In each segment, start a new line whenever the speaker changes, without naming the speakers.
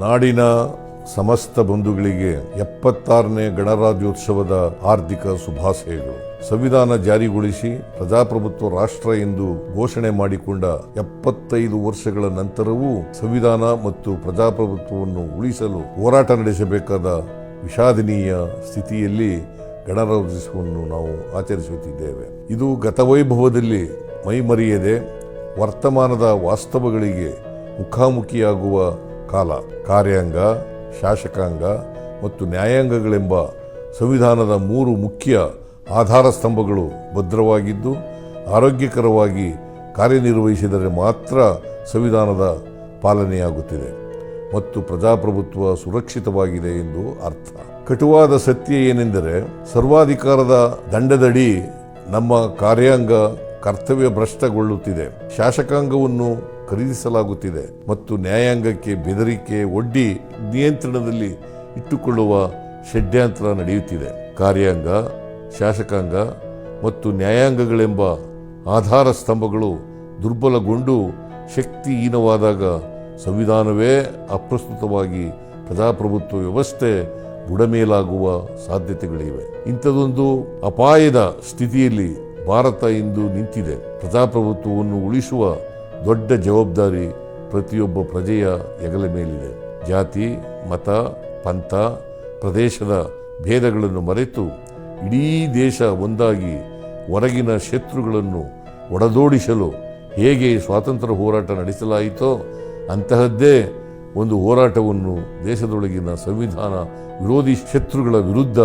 ನಾಡಿನ ಸಮಸ್ತ ಬಂಧುಗಳಿಗೆ ಎಪ್ಪತ್ತಾರನೇ ಗಣರಾಜ್ಯೋತ್ಸವದ ಆರ್ಥಿಕ ಶುಭಾಶಯಗಳು. ಸಂವಿಧಾನ ಜಾರಿಗೊಳಿಸಿ ಪ್ರಜಾಪ್ರಭುತ್ವ ರಾಷ್ಟ್ರ ಎಂದು ಘೋಷಣೆ ಮಾಡಿಕೊಂಡ ಎಪ್ಪತ್ತೈದು ವರ್ಷಗಳ ನಂತರವೂ ಸಂವಿಧಾನ ಮತ್ತು ಪ್ರಜಾಪ್ರಭುತ್ವವನ್ನು ಉಳಿಸಲು ಹೋರಾಟ ನಡೆಸಬೇಕಾದ ವಿಷಾದನೀಯ ಸ್ಥಿತಿಯಲ್ಲಿ ಗಣರಾಜ್ಯೋತ್ಸವವನ್ನು ನಾವು ಆಚರಿಸುತ್ತಿದ್ದೇವೆ. ಇದು ಗತವೈಭವದಲ್ಲಿ ಮೈಮರೆಯದೆ ವರ್ತಮಾನದ ವಾಸ್ತವಗಳಿಗೆ ಮುಖಾಮುಖಿಯಾಗುವ ಕಾಲ, ಕಾರ್ಯಾಂಗ, ಶಾಸಕಾಂಗ ಮತ್ತು ನ್ಯಾಯಾಂಗಗಳೆಂಬ ಸಂವಿಧಾನದ ಮೂರು ಮುಖ್ಯ ಆಧಾರ ಸ್ತಂಭಗಳು ಭದ್ರವಾಗಿದ್ದು, ಆರೋಗ್ಯಕರವಾಗಿ ಕಾರ್ಯನಿರ್ವಹಿಸಿದರೆ ಮಾತ್ರ ಸಂವಿಧಾನದ ಪಾಲನೆಯಾಗುತ್ತಿದೆ ಮತ್ತು ಪ್ರಜಾಪ್ರಭುತ್ವ ಸುರಕ್ಷಿತವಾಗಿದೆ ಎಂದು ಅರ್ಥ. ಕಟುವಾದ ಸತ್ಯ ಏನೆಂದರೆ, ಸರ್ವಾಧಿಕಾರದ ದಂಡದಡಿ ನಮ್ಮ ಕಾರ್ಯಾಂಗ ಕರ್ತವ್ಯ ಭ್ರಷ್ಟಗೊಳ್ಳುತ್ತಿದೆ ಶಾಸಕಾಂಗವನ್ನು ಖರೀದಿಸಲಾಗುತ್ತಿದೆ ಮತ್ತು ನ್ಯಾಯಾಂಗಕ್ಕೆ ಬೆದರಿಕೆ ಒಡ್ಡಿ ನಿಯಂತ್ರಣದಲ್ಲಿ ಇಟ್ಟುಕೊಳ್ಳುವ ಷಡ್ಯಂತ್ರ ನಡೆಯುತ್ತಿದೆ. ಕಾರ್ಯಾಂಗ, ಶಾಸಕಾಂಗ ಮತ್ತು ನ್ಯಾಯಾಂಗಗಳೆಂಬ ಆಧಾರ ಸ್ತಂಭಗಳು ದುರ್ಬಲಗೊಂಡು ಶಕ್ತಿಹೀನವಾದಾಗ ಸಂವಿಧಾನವೇ ಅಪ್ರಸ್ತುತವಾಗಿ ಪ್ರಜಾಪ್ರಭುತ್ವ ವ್ಯವಸ್ಥೆ ಬುಡಮೇಲಾಗುವ ಸಾಧ್ಯತೆಗಳಿವೆ. ಇಂಥದೊಂದು ಅಪಾಯದ ಸ್ಥಿತಿಯಲ್ಲಿ ಭಾರತ ಇಂದು ನಿಂತಿದೆ. ಪ್ರಜಾಪ್ರಭುತ್ವವನ್ನು ಉಳಿಸುವ ದೊಡ್ಡ ಜವಾಬ್ದಾರಿ ಪ್ರತಿಯೊಬ್ಬ ಪ್ರಜೆಯ ಹೆಗಲ ಮೇಲಿದೆ. ಜಾತಿ, ಮತ, ಪಂಥ, ಪ್ರದೇಶದ ಭೇದಗಳನ್ನು ಮರೆತು ಇಡೀ ದೇಶ ಒಂದಾಗಿ ಹೊರಗಿನ ಶತ್ರುಗಳನ್ನು ಒಡದೋಡಿಸಲು ಹೇಗೆ ಸ್ವಾತಂತ್ರ್ಯ ಹೋರಾಟ ನಡೆಸಲಾಯಿತೋ ಅಂತಹದ್ದೇ ಒಂದು ಹೋರಾಟವನ್ನು ದೇಶದೊಳಗಿನ ಸಂವಿಧಾನ ವಿರೋಧಿ ಶತ್ರುಗಳ ವಿರುದ್ಧ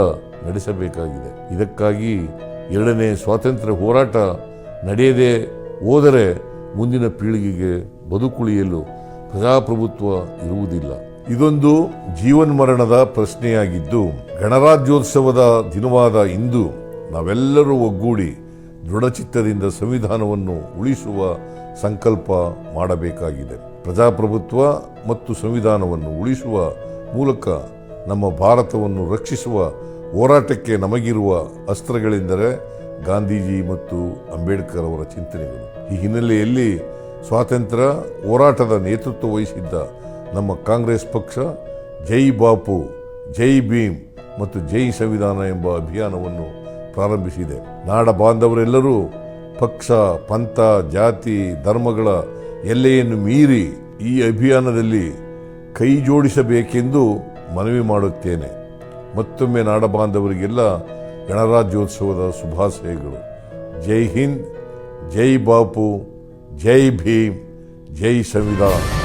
ನಡೆಸಬೇಕಾಗಿದೆ. ಇದಕ್ಕಾಗಿ ಎರಡನೇ ಸ್ವಾತಂತ್ರ್ಯ ಹೋರಾಟ ನಡೆಯದೇ ಹೋದರೆ ಮುಂದಿನ ಪೀಳಿಗೆಗೆ ಬದುಕುಳಿಯಲು ಪ್ರಜಾಪ್ರಭುತ್ವ ಇರುವುದಿಲ್ಲ. ಇದೊಂದು ಜೀವನ್ಮರಣದ ಪ್ರಶ್ನೆಯಾಗಿದ್ದು, ಗಣರಾಜ್ಯೋತ್ಸವದ ದಿನವಾದ ಇಂದು ನಾವೆಲ್ಲರೂ ಒಗ್ಗೂಡಿ ದೃಢಚಿತ್ತದಿಂದ ಸಂವಿಧಾನವನ್ನು ಉಳಿಸುವ ಸಂಕಲ್ಪ ಮಾಡಬೇಕಾಗಿದೆ. ಪ್ರಜಾಪ್ರಭುತ್ವ ಮತ್ತು ಸಂವಿಧಾನವನ್ನು ಉಳಿಸುವ ಮೂಲಕ ನಮ್ಮ ಭಾರತವನ್ನು ರಕ್ಷಿಸುವ ಹೋರಾಟಕ್ಕೆ ನಮಗಿರುವ ಅಸ್ತ್ರಗಳೆಂದರೆ ಗಾಂಧೀಜಿ ಮತ್ತು ಅಂಬೇಡ್ಕರ್ ಅವರ ಚಿಂತನೆಗಳು. ಈ ಹಿನ್ನೆಲೆಯಲ್ಲಿ ಸ್ವಾತಂತ್ರ್ಯ ಹೋರಾಟದ ನೇತೃತ್ವ ವಹಿಸಿದ್ದ ನಮ್ಮ ಕಾಂಗ್ರೆಸ್ ಪಕ್ಷ ಜೈ ಬಾಪು, ಜೈ ಭೀಮ್ ಮತ್ತು ಜೈ ಸಂವಿಧಾನ ಎಂಬ ಅಭಿಯಾನವನ್ನು ಪ್ರಾರಂಭಿಸಿದೆ. ನಾಡ ಬಾಂಧವರೆಲ್ಲರೂ ಪಕ್ಷ, ಪಂಥ, ಜಾತಿ, ಧರ್ಮಗಳ ಎಲ್ಲೆಯನ್ನು ಮೀರಿ ಈ ಅಭಿಯಾನದಲ್ಲಿ ಕೈ ಜೋಡಿಸಬೇಕೆಂದು ಮನವಿ ಮಾಡುತ್ತೇನೆ. ಮತ್ತೊಮ್ಮೆ ನಾಡ ಬಾಂಧವರಿಗೆಲ್ಲ ಗಣರಾಜ್ಯೋತ್ಸವದ ಶುಭಾಶಯಗಳು ಜೈ ಹಿಂದ್ ಜೈ ಬಾಪು ಜೈ ಭೀಮ್ ಜೈ ಸಂವಿಧಾನ.